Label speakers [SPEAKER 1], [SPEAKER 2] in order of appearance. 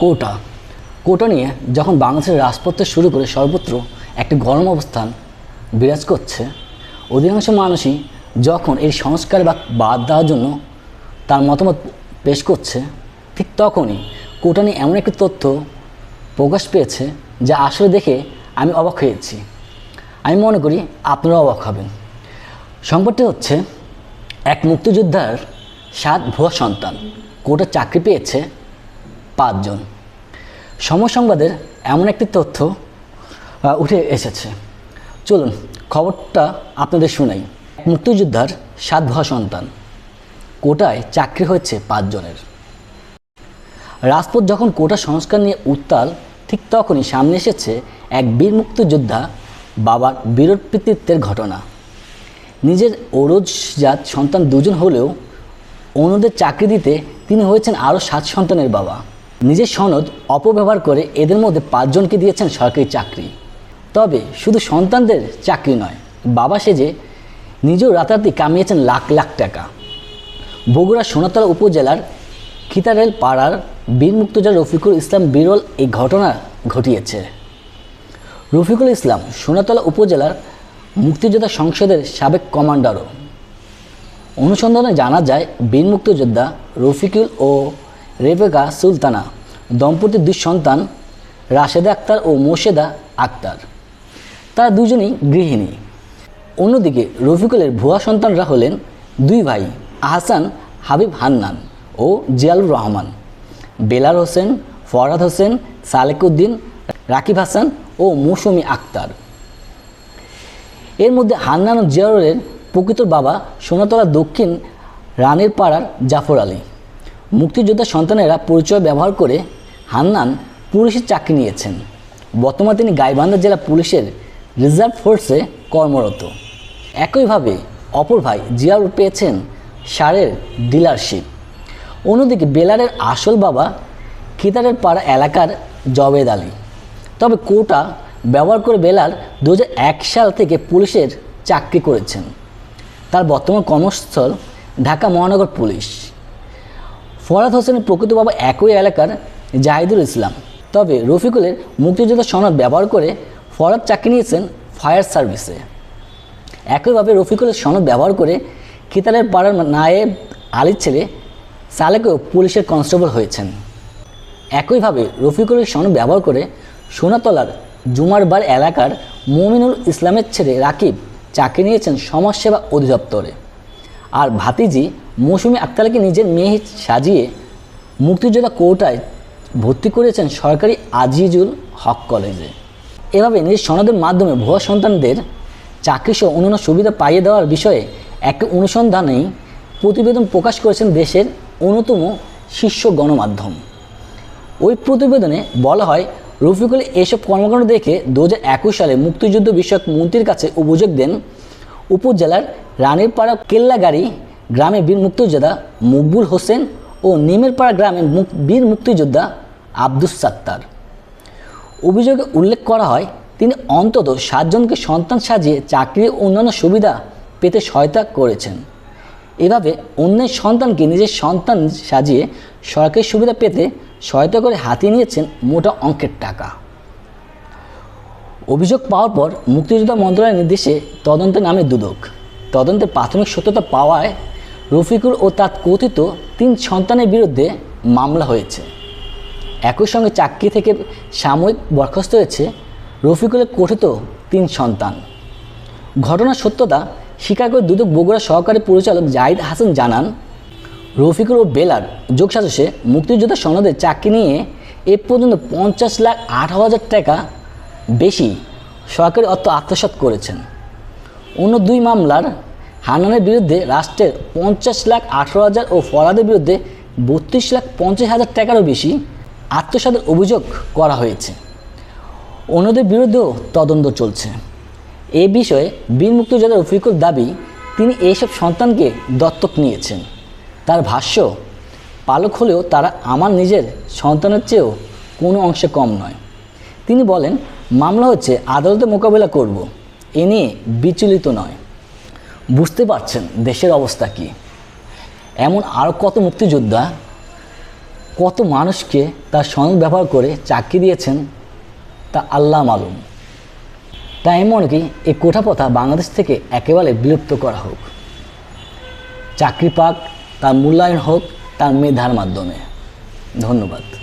[SPEAKER 1] কোটা। কোটা নিয়ে যখন বাংলাদেশের রাজপথে শুরু করে সর্বত্র একটি গরম অবস্থান বিরাজ করছে, অধিকাংশ মানুষই যখন এই সংস্কার বা বাদ দেওয়ার জন্য তার মতামত পেশ করছে, ঠিক তখনই কোটা নিয়ে এমন একটি তথ্য প্রকাশ পেয়েছে যা আসলে দেখে আমি অবাক হয়েছি। আমি মনে করি আপনারা অবাক হবেন। সংবাদটি হচ্ছে এক মুক্তিযোদ্ধার সাত ভুয়া সন্তান। কোটা চাকরি পেয়েছে পাঁচজন। সময় সংবাদের এমন একটি তথ্য উঠে এসেছে। চলুন, খবরটা আপনাদের শোনাই। মুক্তিযোদ্ধার সাত ভুয়া সন্তান। কোটায় চাকরি হয়েছে পাঁচজনের। রাজপথ যখন কোটা সংস্কার নিয়ে উত্তাল, ঠিক তখনই সামনে এসেছে এক বীর মুক্তিযোদ্ধা বাবার বীরকৃতিত্বের ঘটনা। নিজের ওরজজাত সন্তান দুজন হলেও অন্যদের চাকরি দিতে তিনি হয়েছেন আরও সাত সন্তানের বাবা। নিজের সনদ অপব্যবহার করে এদের মধ্যে পাঁচজনকে দিয়েছেন সরকারি চাকরি। তবে শুধু সন্তানদের চাকরি নয়, বাবা সেজে নিজেও রাতারাতি কামিয়েছেন লাখ লাখ টাকা। বগুড়া সোনাতলা উপজেলার খিতারেল পাড়ার বীর মুক্তজার রফিকুল ইসলাম বিরল এই ঘটনা ঘটিয়েছে। রফিকুল ইসলাম সোনাতলা উপজেলার মুক্তিযোদ্ধা সংসদের সাবেক কমান্ডারও। অনুসন্ধানে জানা যায়, বীর মুক্তিযোদ্ধা রফিকুল ও রেবেকা সুলতানা, দম্পতির দুই সন্তান রাশেদা আক্তার ও মোর্শেদা আক্তার। তারা দুজনেই গৃহিণী। অন্যদিকে রফিকুলের ভুয়া সন্তানরা হলেন দুই ভাই, আহসান হাবিব হান্নান ও জিয়ালুর রহমান। বেলাল হোসেন, ফরহাদ হোসেন, সালেকুদ্দিন, রাকিব হাসান ও মৌসুমি আক্তার। এর মধ্যে হান্নান ও জিয়াউরের প্রকৃত বাবা সোনাতলা দক্ষিণ রানের পাড়ার জাফর আলী। মুক্তিযোদ্ধা সন্তানেরা পরিচয় ব্যবহার করে হান্নান পুলিশের চাকরি নিয়েছেন। বর্তমানে তিনি গাইবান্ধা জেলা পুলিশের রিজার্ভ ফোর্সে কর্মরত। একইভাবে অপর ভাই জিয়াউর পেয়েছেন সারের ডিলারশিপ। অন্যদিকে বেলারের আসল বাবা খিতারের পাড়া এলাকার জবেদ আলী। তবে কোটা ব্যবহার করে বেলাল দু সাল থেকে পুলিশের চাকরি করেছেন। তার বর্তমান কর্মস্থল ঢাকা মহানগর পুলিশ। ফরাদ হোসেনের প্রকৃত বাবা একই এলাকার জাহিদুল ইসলাম। তবে রফিকুলের মুক্তিযোদ্ধা সনদ ব্যবহার করে ফরাদ চাকরি নিয়েছেন ফায়ার সার্ভিসে। একইভাবে রফিকুলের সনদ ব্যবহার করে খিতালের পাড়ার নায়েব আলীর ছেলে সালেকেও পুলিশের কনস্টেবল হয়েছেন। একইভাবে রফিকুলের সনদ ব্যবহার করে সোনাতলার জুমারবার এলাকার মমিনুল ইসলামের ছেলে রাকিব চাকরি নিয়েছেন সমাজসেবা অধিদপ্তরে। আর ভাতিজি মৌসুমি আক্তারকে নিজের মেয়ে সাজিয়ে মুক্তিযোদ্ধা কোর্টায় ভর্তি করেছেন সরকারি আজিজুল হক কলেজে। এভাবে নিজের সনদের মাধ্যমে ভুয়া সন্তানদের চাকরিসহ অন্যান্য সুবিধা পাইয়ে দেওয়ার বিষয়ে একটি অনুসন্ধানেই প্রতিবেদন প্রকাশ করেছেন দেশের অন্যতম শীর্ষ গণমাধ্যম। ওই প্রতিবেদনে বলা হয়, রফিকুল এসব কর্মকাণ্ড দেখে দু হাজার একুশ সালে মুক্তিযুদ্ধ বিষয়ক মন্ত্রীর কাছে অভিযোগ দেন উপজেলার রানীরপাড়া কেল্লাগাড়ি গ্রামে বীর মুক্তিযোদ্ধা মকবুল হোসেন ও নিমেরপাড়া গ্রামের বীর মুক্তিযোদ্ধা আব্দুস সাত্তার। অভিযোগে উল্লেখ করা হয়, তিনি অন্তত সাতজনকে সন্তান সাজিয়ে চাকরি ও অন্যান্য সুবিধা পেতে সহায়তা করেছেন। এভাবে অন্যের সন্তানকে নিজের সন্তান সাজিয়ে সরকারি সুবিধা পেতে সহায়তা করে হাতিয়ে নিয়েছেন মোটা অঙ্কের টাকা। অভিযোগ পাওয়ার পর মুক্তিযোদ্ধা মন্ত্রণালয়ের নির্দেশে তদন্তের নামে দুদক। তদন্তের প্রাথমিক সত্যতা পাওয়ায় রফিকুল ও তার কথিত তিন সন্তানের বিরুদ্ধে মামলা হয়েছে। একই সঙ্গে চাকরি থেকে সাময়িক বরখাস্ত হয়েছে রফিকুলের কথিত তিন সন্তান। ঘটনার সত্যতা স্বীকার করে দুদক বগুড়া সহকারী পরিচালক জাহিদ হাসান জানান, রফিকুল ও বেলার যোগসাজসে মুক্তিযোদ্ধা সনদে চাকরি নিয়ে এ পর্যন্ত পঞ্চাশ লাখ আট হাজার টাকা বেশি সরকারি অর্থ আত্মসাৎ করেছেন। অন্য দুই মামলার হান্নানের বিরুদ্ধে রাষ্ট্রের পঞ্চাশ লাখ আঠারো হাজার ও ফরাদের বিরুদ্ধে বত্রিশ লাখ পঞ্চাশ হাজার টাকারও বেশি আত্মসাতের অভিযোগ করা হয়েছে। অন্যদের বিরুদ্ধেও তদন্ত চলছে। এ বিষয়ে বীর মুক্তিযোদ্ধা রফিকুল দাবি, তিনি এইসব সন্তানকে দত্তক নিয়েছেন। তার ভাষ্য, পালক হলেও তারা আমার নিজের সন্তানের চেয়েও কোনো অংশে কম নয়। তিনি বলেন মামলা হচ্ছে আদালতে মোকাবেলা করব। এ নিয়ে বিচলিত নয়। বুঝতে পারছেন দেশের অবস্থা কী? এমন আরও কত মুক্তিযোদ্ধা, কত মানুষকে তার সনদ ব্যবহার করে চাকরি দিয়েছেন, তা আল্লাহ মালুম। তাই এমনকি এই কোঠাপথা বাংলাদেশ থেকে একেবারে বিলুপ্ত করা হোক। চাকরি পাক, তার মূল্যায়ন হোক, তার মেধার মাধ্যমে। ধন্যবাদ।